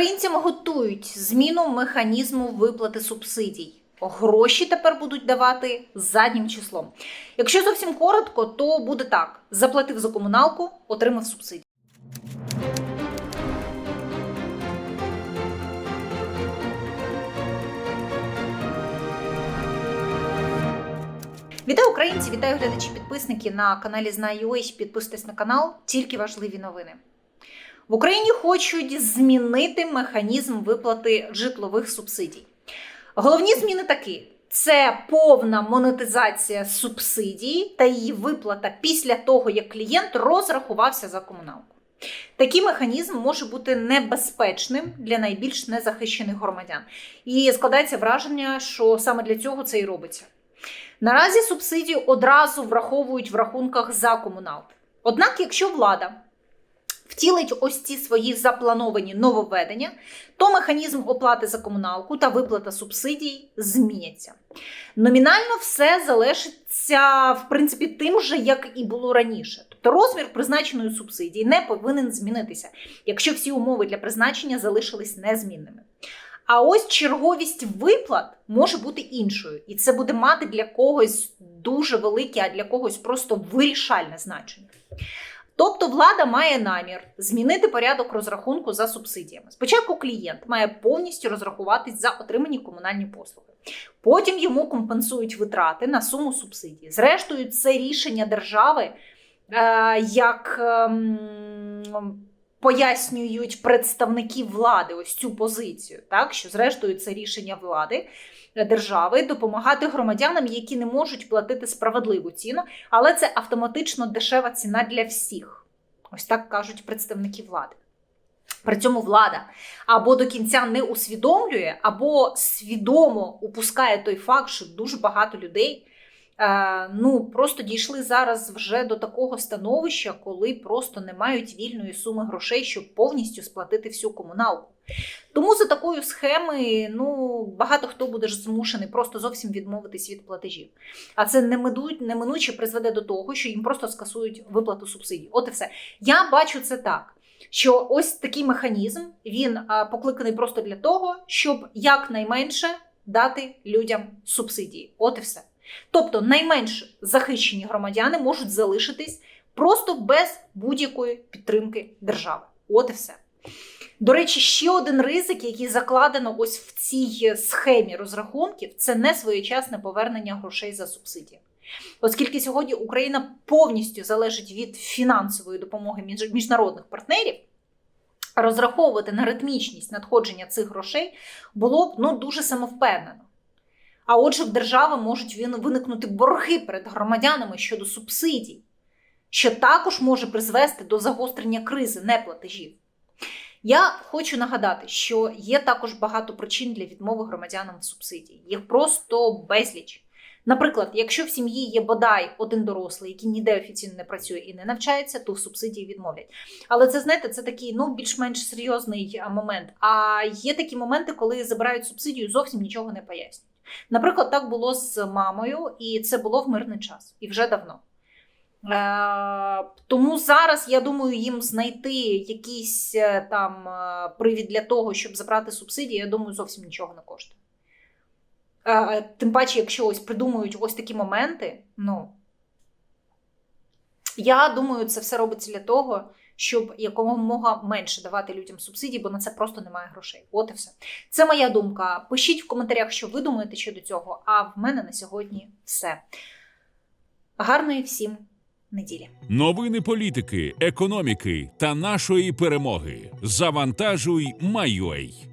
Українцям готують зміну механізму виплати субсидій. Гроші тепер будуть давати заднім числом. Якщо зовсім коротко, то буде так: заплатив за комуналку, отримав субсидію. Вітаю українці, вітаю глядачі, підписники на каналі Знаю.ua. Підписуйтесь на канал, тільки важливі новини. В Україні хочуть змінити механізм виплати житлових субсидій. Головні зміни такі: це повна монетизація субсидії та її виплата після того, як клієнт розрахувався за комуналку. Такий механізм може бути небезпечним для найбільш незахищених громадян. І складається враження, що саме для цього це і робиться. Наразі субсидію одразу враховують в рахунках за комуналки. Однак, якщо влада втілить ось ці свої заплановані нововведення, то механізм оплати за комуналку та виплата субсидій зміняться. Номінально все залишиться в принципі тим же, як і було раніше. Тобто розмір призначеної субсидії не повинен змінитися, якщо всі умови для призначення залишились незмінними. А ось черговість виплат може бути іншою, і це буде мати для когось дуже велике, а для когось просто вирішальне значення. Тобто влада має намір змінити порядок розрахунку за субсидіями. Спочатку клієнт має повністю розрахуватись за отримані комунальні послуги. Потім йому компенсують витрати на суму субсидії. Зрештою, це рішення держави, е, як ем, пояснюють представники влади ось цю позицію, так що зрештою це рішення влади держави допомагати громадянам, які не можуть платити справедливу ціну, але це автоматично дешева ціна для всіх. Ось так кажуть представники влади. При цьому влада або до кінця не усвідомлює, або свідомо упускає той факт, що дуже багато людей ну, просто дійшли зараз вже до такого становища, коли просто не мають вільної суми грошей, щоб повністю сплатити всю комуналку. Тому за такою схеми ну, багато хто буде змушений просто зовсім відмовитись від платежів. А це неминуче призведе до того, що їм просто скасують виплату субсидій. От і все. Я бачу це так. Що ось такий механізм він а, покликаний просто для того, щоб якнайменше дати людям субсидії. От і все. Тобто найменш захищені громадяни можуть залишитись просто без будь-якої підтримки держави. От і все. До речі, ще один ризик, який закладено ось в цій схемі розрахунків, це не своєчасне повернення грошей за субсидії. Оскільки сьогодні Україна повністю залежить від фінансової допомоги міжнародних партнерів, розраховувати на ритмічність надходження цих грошей було б ну, дуже самовпевнено. А отже, в держави можуть виникнути борги перед громадянами щодо субсидій, що також може призвести до загострення кризи неплатежів. Я хочу нагадати, що є також багато причин для відмови громадянам в субсидії. Їх просто безліч. Наприклад, якщо в сім'ї є бодай один дорослий, який ніде офіційно не працює і не навчається, то в субсидії відмовлять. Але це знаєте, це такий ну більш-менш серйозний момент. А є такі моменти, коли забирають субсидію, зовсім нічого не пояснюють. Наприклад, так було з мамою, і це було в мирний час, і вже давно. Е, тому зараз я думаю, їм знайти якийсь е, там е, привід для того, щоб забрати субсидії, я думаю, зовсім нічого не коштує. Е, Тим паче, якщо ось придумують ось такі моменти, ну я думаю, це все робиться для того, щоб якомога менше давати людям субсидій, бо на це просто немає грошей. От і все. Це моя думка. Пишіть в коментарях, що ви думаєте щодо цього. А в мене на сьогодні все. Гарної всім неділі. Новини політики, економіки та нашої перемоги. Завантажуй Майой.